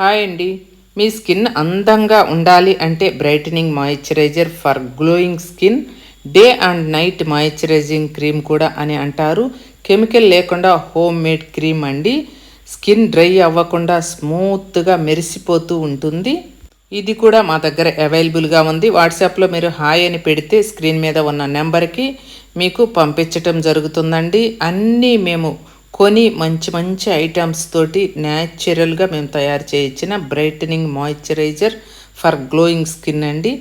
Hi అండి. మీ skin అందంగా ఉండాలి అంటే brightening moisturiser for glowing skin. Day and night moisturising cream కూడా అని అంటారు. కెమికల్ లేకుండా హోమ్ మేడ్ క్రీమ్ అండి. స్కిన్ డ్రై అవ్వకుండా స్మూత్గా మెరిసిపోతూ ఉంటుంది. ఇది కూడా మా దగ్గర అవైలబుల్గా ఉంది. వాట్సాప్లో మీరు హాయ్ అని పెడితే స్క్రీన్ మీద ఉన్న నెంబర్కి మీకు పంపించటం జరుగుతుందండి. అన్నీ మేము కొని మంచి మంచి ఐటమ్స్ తోటి న్యాచురల్గా మేము తయారు చేయించిన brightening moisturiser for glowing skin అండి.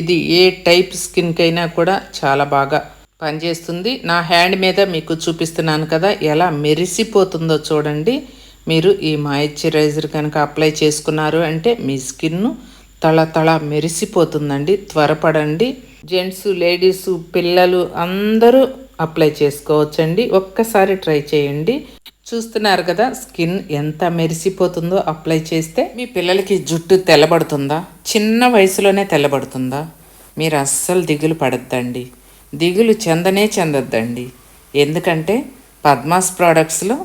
ఇది ఏ టైప్ స్కిన్కైనా కూడా చాలా బాగా పనిచేస్తుంది. నా హ్యాండ్ మీద మీకు చూపిస్తున్నాను కదా ఎలా మెరిసిపోతుందో చూడండి. మీరు ఈ మాయిశ్చరైజర్ కనుక అప్లై చేసుకున్నారు అంటే మీ స్కిన్ను తళతళ మెరిసిపోతుందండి త్వరపడండి. జెంట్స్ లేడీస్ పిల్లలు అందరూ అప్లై చేసుకోవచ్చండి. ఒక్కసారి ట్రై చేయండి. చూస్తున్నారు కదా స్కిన్ ఎంత మెరిసిపోతుందో అప్లై చేస్తే మీ పిల్లలకి జుట్టు తెల్లబడుతుందా? చిన్న వయసులోనే తెల్లబడుతుందా? మీరు అస్సలు దిగులు పడద్దండి. దిగులు చెందనే చెందొద్దండి. ఎందుకంటే పద్మాస్ ప్రోడక్ట్స్లో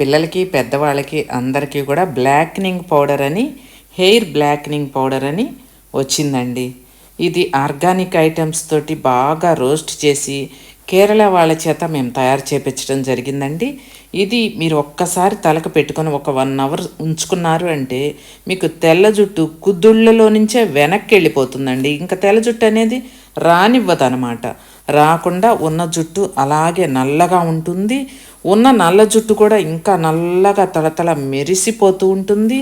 పిల్లలకి పెద్దవాళ్ళకి అందరికీ కూడా బ్లాక్నింగ్ పౌడర్ అని హెయిర్ బ్లాక్నింగ్ పౌడర్ అని వచ్చిందండి. ఇది ఆర్గానిక్ ఐటమ్స్ తోటి బాగా రోస్ట్ చేసి కేరళ వాళ్ళ చేత మేము తయారు చేపించడం జరిగిందండి. ఇది మీరు ఒక్కసారి తలకు పెట్టుకొని ఒక వన్ అవర్ ఉంచుకున్నారు అంటే మీకు తెల్ల జుట్టు కుదుళ్ళలో నుంచే వెనక్కి వెళ్ళిపోతుందండి. ఇంకా తెల్ల జుట్టు అనేది రానివ్వదనమాట రాకుండా ఉన్న జుట్టు అలాగే నల్లగా ఉంటుంది. ఉన్న నల్ల జుట్టు కూడా ఇంకా నల్లగా తలతల మెరిసిపోతూ ఉంటుంది.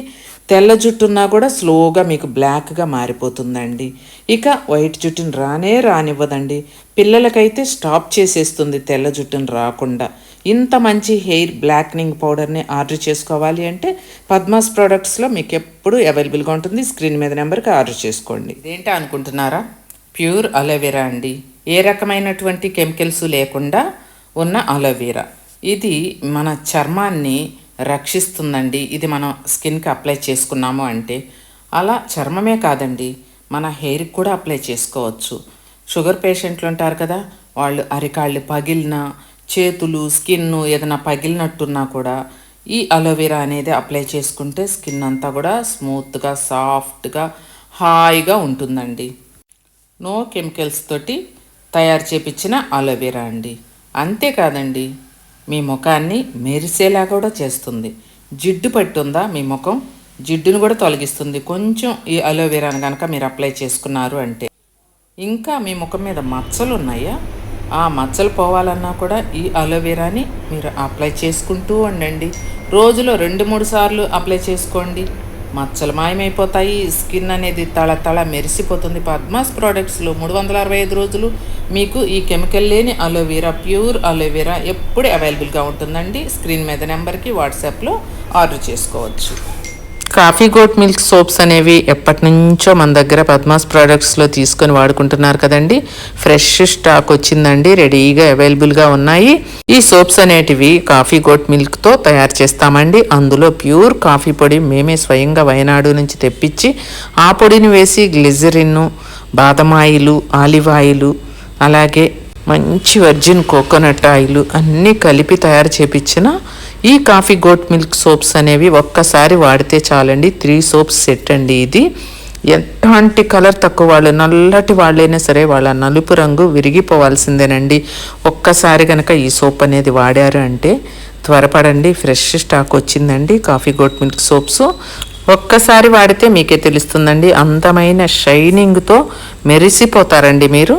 తెల్ల జుట్టున్నా కూడా స్లోగా మీకు బ్లాక్గా మారిపోతుందండి. ఇక వైట్ జుట్టుని రానే రానివ్వదండి. పిల్లలకైతే స్టాప్ చేసేస్తుంది తెల్ల జుట్టుని రాకుండా. ఇంత మంచి హెయిర్ బ్లాక్నింగ్ పౌడర్ని ఆర్డర్ చేసుకోవాలి అంటే పద్మాస్ ప్రోడక్ట్స్లో మీకు ఎప్పుడు అవైలబుల్గా ఉంటుంది. స్క్రీన్ మీద నెంబర్కి ఆర్డర్ చేసుకోండి. ఇదేంటి అనుకుంటున్నారా? ప్యూర్ అలోవెరా అండి. ఏ రకమైనటువంటి కెమికల్స్ లేకుండా ఉన్న అలోవెరా. ఇది మన చర్మాన్ని రక్షిస్తుందండి. ఇది మనం స్కిన్కి అప్లై చేసుకున్నాము అంటే అలా చర్మమే కాదండి. మన హెయిర్కి కూడా అప్లై చేసుకోవచ్చు. షుగర్ పేషెంట్లు ఉంటారు కదా వాళ్ళు అరికాళ్ళు పగిలిన చేతులు స్కిన్ ఏదైనా పగిలినట్టున్నా కూడా ఈ అలోవెరా అనేది అప్లై చేసుకుంటే స్కిన్ అంతా కూడా స్మూత్గా సాఫ్ట్గా హాయిగా ఉంటుందండి. నో కెమికల్స్ తోటి తయారు చేపించిన అలోవెరా అండి. అంతేకాదండి మీ ముఖాన్ని మెరిసేలా కూడా చేస్తుంది. జిడ్డు పట్టుందా మీ ముఖం? జిడ్డును కూడా తొలగిస్తుంది. కొంచెం ఈ అలోవెరాను కనుక మీరు అప్లై చేసుకున్నారు అంటే. ఇంకా మీ ముఖం మీద మచ్చలు ఉన్నాయా? ఆ మచ్చలు పోవాలన్నా కూడా ఈ అలోవెరాని మీరు అప్లై చేసుకుంటూ ఉండండి. రోజులో రెండు మూడు సార్లు అప్లై చేసుకోండి. మచ్చలు మాయమైపోతాయి స్కిన్ అనేది తళ తళ మెరిసిపోతుంది. పద్మాస్ ప్రోడక్ట్స్లో మూడు వందల అరవై ఐదు రోజులు మీకు ఈ కెమికల్ లేని అలోవెరా ప్యూర్ అలోవెరా ఎప్పుడు అవైలబుల్గా ఉంటుందండి. స్క్రీన్ మీద నెంబర్కి వాట్సాప్లో ఆర్డర్ చేసుకోవచ్చు. కాఫీ గోట్ మిల్క్ సోప్స్ అనేవి ఎప్పటి నుంచో మన దగ్గర పద్మాస్ ప్రోడక్ట్స్లో తీసుకొని వాడుకుంటున్నారు కదండి. ఫ్రెష్ స్టాక్ వచ్చిందండి రెడీగా అవైలబుల్గా ఉన్నాయి. ఈ సోప్స్ అనేటివి కాఫీ గోట్ మిల్క్తో తయారు చేస్తామండి. అందులో ప్యూర్ కాఫీ పొడి మేమే స్వయంగా వయనాడు నుంచి తెప్పించి ఆ పొడిని వేసి గ్లిజరిన్ బాదం ఆయిల్ ఆలివ్ ఆయిలు అలాగే మంచి వర్జిన్ కోకోనట్ ఆయిల్ అన్నీ కలిపి తయారు చేపించిన ఈ కాఫీ గోట్ మిల్క్ సోప్స్ అనేవి ఒక్కసారి వాడితే చాలండి. త్రీ సోప్స్ సెట్ అండి ఇది. ఎలాంటి కలర్ తక్కువ వాళ్ళు నల్లటి వాళ్ళైనా సరే వాళ్ళ నలుపు రంగు విరిగిపోవాల్సిందేనండి. ఒక్కసారి కనుక ఈ సోప్ అనేది వాడారు అంటే త్వరపడండి ఫ్రెష్ స్టాక్ వచ్చిందండి కాఫీ గోట్ మిల్క్ సోప్స్ ఒక్కసారి వాడితే మీకే తెలుస్తుందండి అందమైన షైనింగ్తో మెరిసిపోతారండి మీరు.